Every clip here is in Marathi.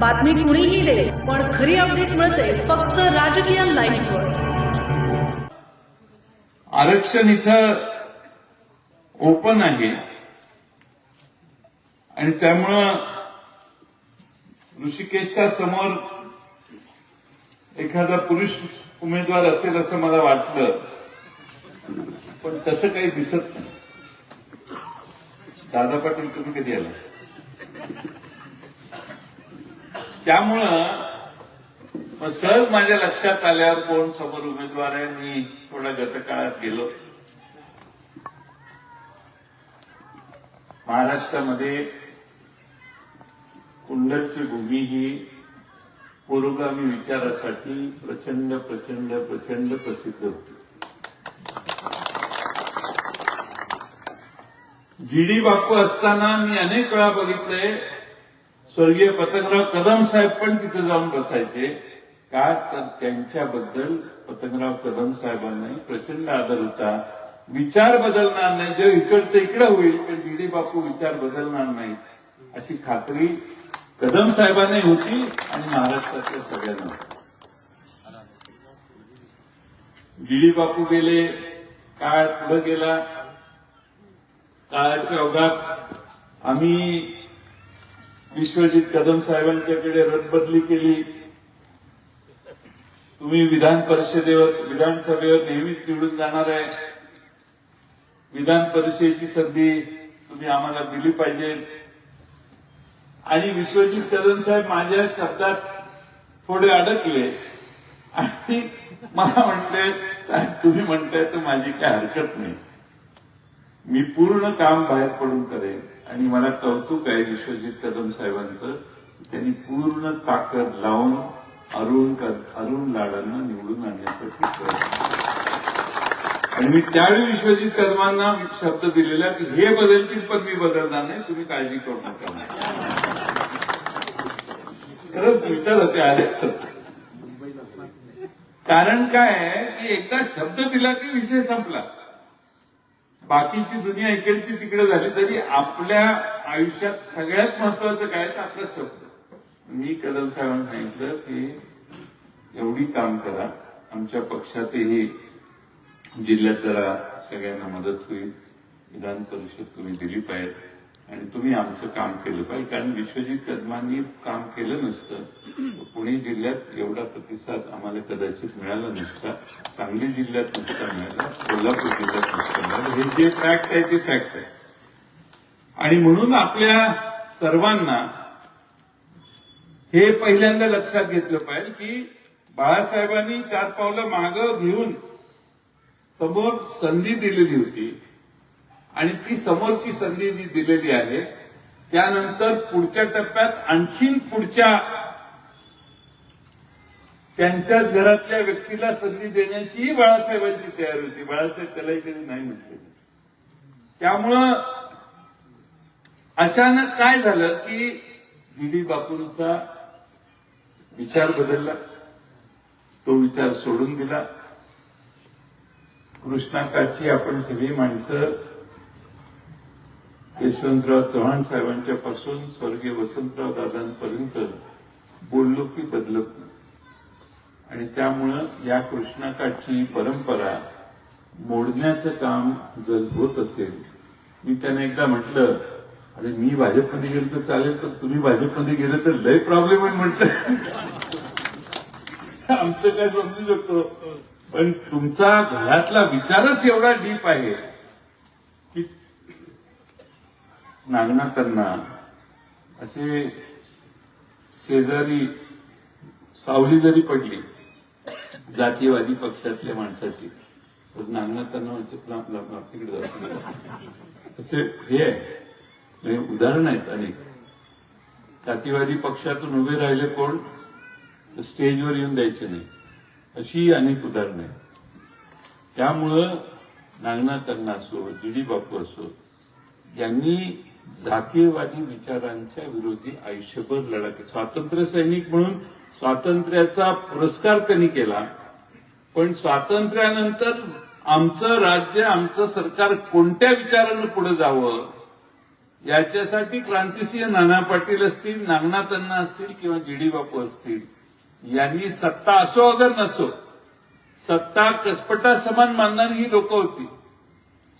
बातमी कुणीही दे पण खरी अपडेट मिळते फक्त राजकीय लाईव्हवर आरक्षण इथं ओपन आहे. आणि त्यामुळं ऋषिकेशच्या समोर एखादा पुरुष उमेदवार असेल असं मला वाटलं. पण तसं काही दिसत नाही. दादा पाटील तुम्ही कधी आला त्यामुळं मग सहज माझ्या लक्षात आल्यावर कोण समोर उमेदवार आहे मी थोड्या गतकाळात गेलो. महाराष्ट्रामध्ये कुंडलची भूमी ही पुरोगामी विचारासाठी प्रचंड प्रचंड प्रचंड प्रसिद्ध होती. जीडी बापू असताना मी अनेक वेळा बघितलंय स्वर्गीय पतंगराव कदम साहेब पण तिथे जाऊन बसायचे. का? तर त्यांच्याबद्दल पतंगराव कदम साहेबांनाही प्रचंड आदर होता. विचार बदलणार नाही. जे इकडचं इकडं होईल पण जी डी बापू विचार बदलणार नाही. अशी खात्री कदम साहेबांनी होती आणि महाराष्ट्रातल्या सगळ्यांना. होती. डी बापू गेले. काळ पुढे गेला. काळाच्या अवघात आम्ही विश्वजित कदम साहेबांच्याकडे रदबदली केली. तुम्ही विधान परिषदेवर विधानसभेवर नेहमीच निवडून जाणार आहे विधान परिषदेची संधी तुम्ही आम्हाला दिली पाहिजे. आणि विश्वजित कदम साहेब माझ्या शब्दात थोडे अडकले. आणि मला म्हणते साहेब तुम्ही म्हणताय तर माझी काय हरकत नाही. मी पूर्ण काम बाहेर पडून करेन. आणि मला कौतुक आहे विश्वजित कदम साहेबांचं त्यांनी पूर्ण ताकद लावून अरुण अरुण लाडांना निवडून आणण्यासाठी प्रयत्न आणि मी त्यावेळी विश्वजित कदमांना शब्द दिलेला की हे बदलतील पण मी बदलणार नाही तुम्ही काळजी करू नका. खरंच विचार होते आले कारण काय आहे की एकदा शब्द दिला की विषय संपला. बाकीची दुनिया इकडची तिकडे झाली तरी आपल्या आयुष्यात सगळ्यात महत्वाचं काय तर आपला शब्द. मी कदम साहेबांना सांगितलं की एवढी काम करा आमच्या पक्षातही जिल्ह्यात जरा सगळ्यांना मदत होईल. विधान परिषद तुम्ही दिली पाहिजे आणि तुम्ही आमचं काम केलं पाहिजे. कारण विश्वजित कदमांनी काम केलं नसतं. पुणे जिल्ह्यात एवढा प्रतिसाद आम्हाला कदाचित मिळाला नसता. सांगली जिल्ह्यात नसता कोल्हापूर जिल्ह्यात नसता हे जे फॅक्ट आहे ते फॅक्ट आहे. आणि म्हणून आपल्या सर्वांना हे पहिल्यांदा लक्षात घेतलं पाहिजे की बाळासाहेबांनी चार पावलं मागं घेऊन समोर संधी दिलेली होती. आणि ती समोरची संधी जी दिलेली आहे त्यानंतर पुढच्या टप्प्यात आणखीन पुढच्या त्यांच्याच घरातल्या व्यक्तीला संधी देण्याचीही बाळासाहेबांची तयारी होती. बाळासाहेब त्यालाही कधी नाही म्हटले. त्यामुळं अचानक काय झालं की डी बापूंचा विचार बदलला. तो विचार सोडून दिला. कृष्णाकाची आपण सगळी माणसं यशवंतराव चव्हाण साहेबांच्या पासून स्वर्गीय वसंतराव दादांपर्यंत बोललो की बदलत नाही. आणि त्यामुळं या कृष्णाकाठची परंपरा मोडण्याचं काम जर होत असेल मी त्यांना एकदा म्हटलं अरे मी भाजपमध्ये गेलो तर चालेल तर तुम्ही भाजपमध्ये गेले तर लय प्रॉब्लेम आहे म्हटलं. आमचं काय समजू शकतो. पण तुमचा घरातला विचारच एवढा डीप आहे की नागनाथांना असे शेजारी सावली जरी पडली जातीवादी पक्षातल्या माणसाची. तर म्हणजे तिकडे जाऊ असे हे आहे. उदाहरण आहेत अनेक. जातीवादी पक्षातून उभे राहिले कोण? स्टेजवर येऊन द्यायचे नाही. अशी अनेक उदाहरणं आहेत. त्यामुळं नागनाथांना असो जीडी बापू असो यांनी जातीयवादी विचारांच्या विरोधी आयुष्यभर लढा स्वातंत्र्य सैनिक म्हणून स्वातंत्र्याचा पुरस्कार त्यांनी केला. पण स्वातंत्र्यानंतर आमचं राज्य आमचं सरकार कोणत्या विचारानं पुढे जावं? याच्यासाठी क्रांतिसिंह नाना पाटील असतील नागनाथ अण्णा असतील किंवा जीडी बापू असतील यांनी सत्ता असो अगर नसो सत्ता कसपटा समान मानणारी ही लोक होती.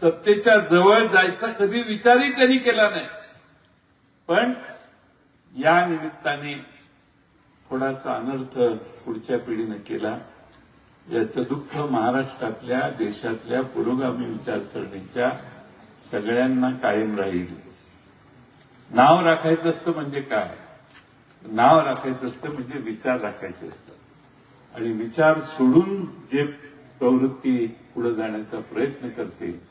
सत्तेच्या जवळ जायचा कधी विचारही त्यांनी केला नाही. पण या निमित्ताने थोडासा अनर्थ पुढच्या पिढीनं केला याचं दुःख महाराष्ट्रातल्या देशातल्या पुरोगामी विचारसरणीच्या सगळ्यांना कायम राहील. नाव राखायचं असतं म्हणजे काय? नाव राखायचं असतं म्हणजे विचार राखायचे असतात. आणि विचार सोडून जे प्रवृत्ती पुढे जाण्याचा प्रयत्न करते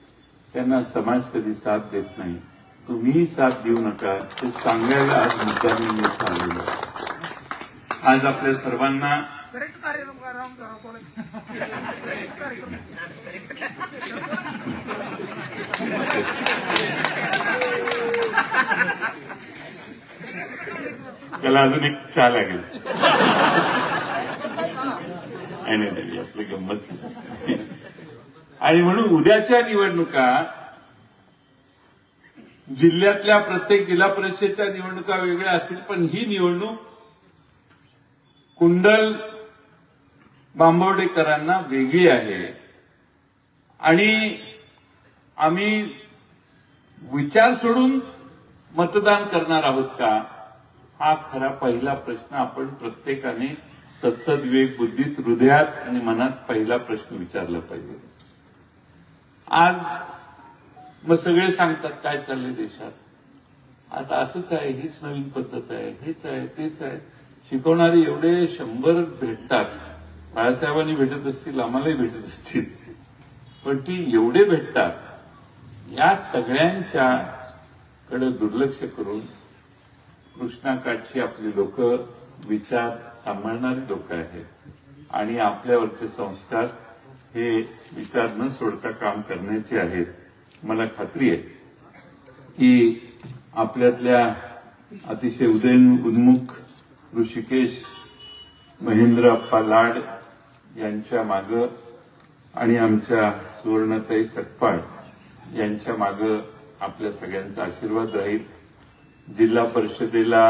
त्यांना समाज कधी साथ देत नाही. तुम्ही साथ देऊ नका हे सांगायला आज मुद्दा मी आलेलो आहे. आज आपल्या सर्वांना त्याला अजून एक चहा लागेल. नाही, आपली गंमत. आणि म्हणून उद्याच्या निवडणुका जिल्ह्यातल्या प्रत्येक जिल्हा परिषदेच्या निवडणुका वेगळ्या असतील पण ही निवडणूक कुंडल बांबवडेकरांना वेगळी आहे. आणि आम्ही विचार सोडून मतदान करणार आहोत का? हा खरा पहिला प्रश्न आपण प्रत्येकाने सत्सद्वेग बुद्धीत हृदयात आणि मनात पहिला प्रश्न विचारला पाहिजे. आज मग सगळे सांगतात काय चाललंय देशात? आता असंच आहे हीच नवीन पद्धत आहे हेच आहे तेच आहे. शिकवणारे एवढे शंभर भेटतात. बाळासाहेबांनी भेटत असतील आम्हालाही भेटत असतील. पण ती एवढे भेटतात या सगळ्यांच्या कडे दुर्लक्ष करून कृष्णाकाठची आपली लोक विचार सांभाळणारी लोक आहेत. आणि आपल्यावरचे संस्कार हे विचार न सोडता काम करण्याचे आहेत. मला खात्री आहे की आपल्यातल्या अतिशय उदयन उन्मुख ऋषिकेश महेंद्र अप्पा लाड यांच्या माग आणि आमच्या सुवर्णताई सटपाळ यांच्या माग आपल्या सगळ्यांचा आशीर्वाद राहील. जिल्हा परिषदेला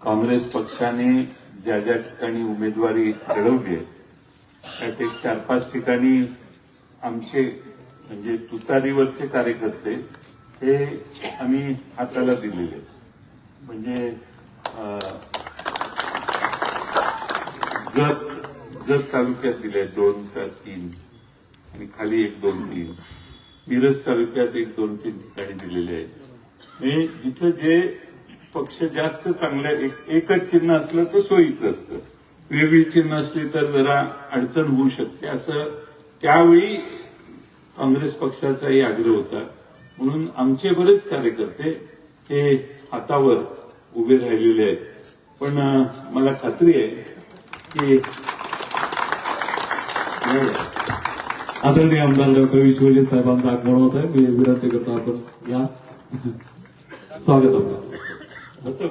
काँग्रेस पक्षाने ज्या ज्या ठिकाणी उमेदवारी लढवली आहे त्यात एक चार पाच ठिकाणी आमचे म्हणजे तुतारीवरचे कार्यकर्ते हे आम्ही हाताला दिलेले म्हणजे जत जत तालुक्यात दिले आहेत दोन चार तीन. आणि खाली एक दोन तीन. मिरज तालुक्यात एक दोन तीन ठिकाणी दिलेले आहेत. हे जिथं जे पक्ष जास्त चांगले एक एकच चिन्ह असलं तर सोयीचं असतं. वेगळी चिन्ह असली तर जरा अडचण होऊ शकते. असं त्यावेळी काँग्रेस पक्षाचाही आग्रह होता. म्हणून आमचे बरेच कार्यकर्ते हे हातावर उभे राहिलेले आहेत. पण मला खात्री आहे की आदरणीय आमदार डॉक्टर विश्वजित साहेबांचा आगमन होत आहे. मी विनंती करतो आपण या. स्वागत आपलं होतं.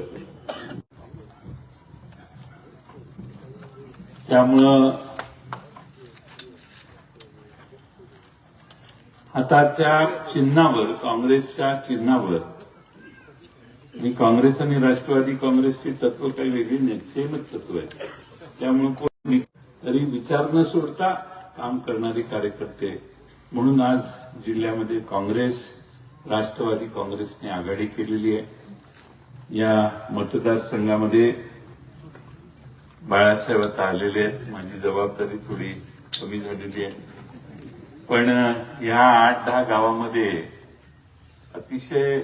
त्यामुळं हाताच्या चिन्हावर काँग्रेसच्या चिन्हावर आणि काँग्रेस आणि राष्ट्रवादी काँग्रेसची तत्व काही वेगळी नाही सेमच तत्व आहे. त्यामुळे कोणी तरी विचार न सोडता काम करणारे कार्यकर्ते म्हणून आज जिल्ह्यामध्ये काँग्रेस राष्ट्रवादी काँग्रेसने आघाडी केलेली आहे. या मतदारसंघामध्ये बाळासाहेब आता आलेले आहेत. माझी जबाबदारी थोडी कमी झालेली आहे. पण या आठ दहा गावामध्ये अतिशय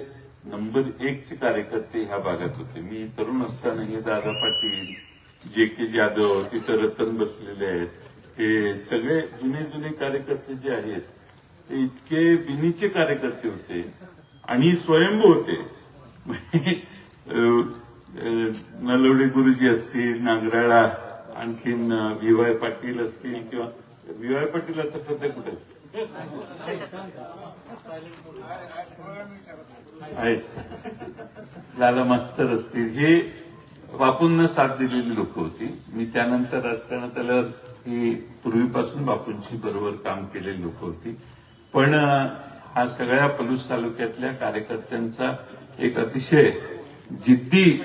नंबर एक चे कार्यकर्ते ह्या भागात होते. मी तरुण असताना हे दादा पाटील जे के जाधव तिथं रतन बसलेले आहेत. हे सगळे जुने जुने कार्यकर्ते जे आहेत ते इतके बिनीचे कार्यकर्ते होते आणि स्वयंभू होते. अं, नलवडे गुरुजी असतील नागराळा आणखीन व्ही वाय पाटील असतील किंवा व्ही वाय पाटील आता सध्या कुठे आहेत? लाला मास्तर असतील. हे बापूंना साथ दिलेली लोक होती. मी त्यानंतर राजकारणात आल्यावर ही पूर्वीपासून बापूंची बरोबर काम केलेली लोक होती. पण हा सगळ्या पलूस तालुक्यातल्या कार्यकर्त्यांचा एक अतिशय जिद्दी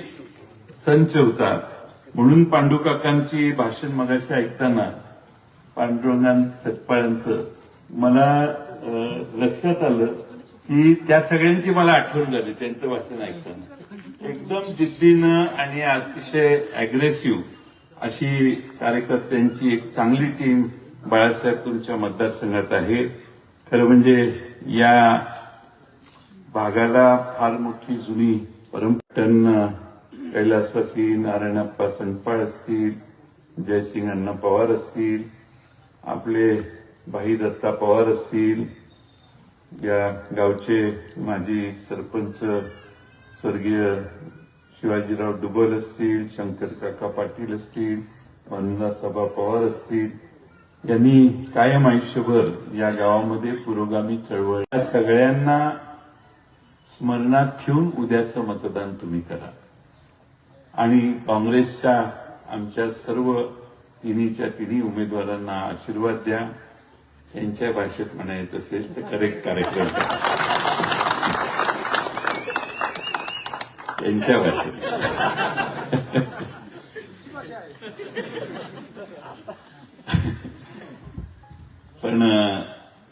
संच होता. म्हणून पांडुकाकांची भाषण मगाशी ऐकताना पांडुरंगां सतपाळांचं मला लक्षात आलं की त्या सगळ्यांची मला आठवण झाली त्यांचं वाचन ऐकताना. एकदम जिद्दीनं आणि अतिशय अग्रेसिव्ह अशी कार्यकर्त्यांची एक चांगली टीम बाळासाहेब तुमच्या मतदारसंघात आहे. खरं म्हणजे या भागाला फार मोठी जुनी परंपरा कैलासवासी नारायणप्पा संपाळ असतील जयसिंग अण्णा पवार असतील आपले भाई दत्ता पवार असतील या गावचे माजी सरपंच स्वर्गीय शिवाजीराव डुबल असतील शंकर काका पाटील असतील सभा पवार असतील यांनी कायम आयुष्यभर या गावामध्ये पुरोगामी चळवळ या सगळ्यांना स्मरणात ठेवून उद्याचं मतदान तुम्ही करा. आणि काँग्रेसच्या आमच्या सर्व तिन्हीच्या तिन्ही उमेदवारांना आशीर्वाद द्या. त्यांच्या भाषेत म्हणायचं असेल तर करेक्ट कार्यक्रम. त्यांच्या भाषेत. पण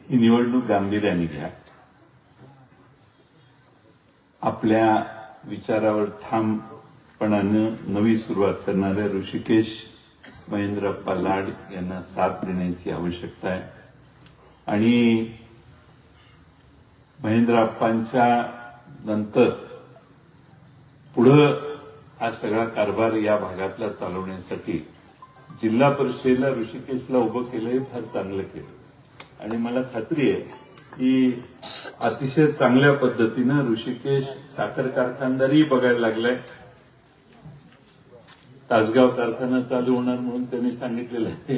ही निवडणूक गांभीर्याने घ्या. आपल्या विचारावर ठामपणानं नवी सुरुवात करणाऱ्या ऋषिकेश महेंद्रप्पा लाड यांना साथ देण्याची आवश्यकता आहे. आणि महेंद्रप्पांच्या नंतर पुढं हा सगळा कारभार या भागातला चालवण्यासाठी जिल्हा परिषदेला ऋषिकेशला उभं केलं हे फार चांगलं केलं आणि मला खात्री आहे की अतिशय चांगल्या पद्धतीनं ऋषिकेश साखर कारखानदारही बघायला लागलाय. तासगाव कारखाना चालू होणार म्हणून त्यांनी सांगितलेलं आहे.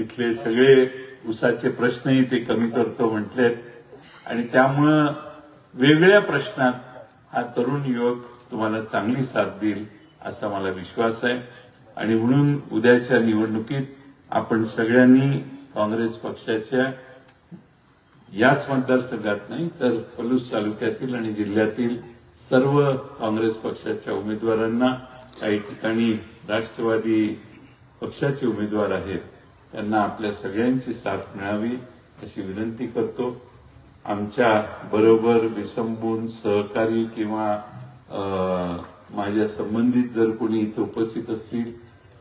इथले सगळे उसाचे प्रश्नही ते कमी करतो म्हटलेत. आणि त्यामुळं वेगळ्या प्रश्नात हा तरुण युवक तुम्हाला चांगली साथ देईल असा मला विश्वास आहे. आणि म्हणून उद्याच्या निवडणुकीत आपण सगळ्यांनी काँग्रेस पक्षाच्या याच मतदारसंघात नाही तर फलूस तालुक्यातील आणि जिल्ह्यातील सर्व काँग्रेस पक्षाच्या उमेदवारांना काही ठिकाणी राष्ट्रवादी पक्षाचे उमेदवार आहेत. त्यांना आपल्या सगळ्यांची साथ मिळावी अशी विनंती करतो. आमच्या बरोबर विसंबून सहकारी किंवा माझ्या संबंधित जर कोणी इथे उपस्थित असतील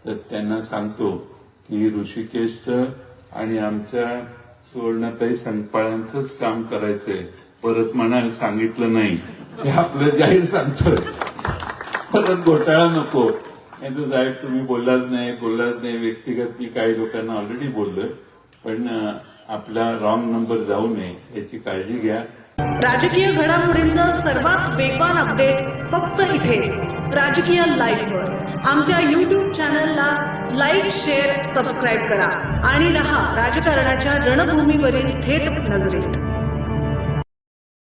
तर त्यांना सांगतो की ऋषिकेशचं आणि आमच्या सुवर्णताई संकपाळांचंच काम करायचंय. परत म्हणायला सांगितलं नाही. हे आपलं जाहीर सांगतोय. परत घोटाळा नको. नाही तर साहेब तुम्ही बोललाच नाही बोललाच नाही. व्यक्तिगत मी काही लोकांना ऑलरेडी बोललोय. पण आपला रॉंग नंबर जाऊ नये याची काळजी घ्या. राजकीय घडामोडींचं सर्वात वेगवान अपडेट फक्त इथे राजकीय लाईव्हवर आमच्या युट्यूब चॅनलला लाईक शेअर सबस्क्राईब करा. आणि रहा राजकारणाच्या रणभूमीवरील थेट नजरेत.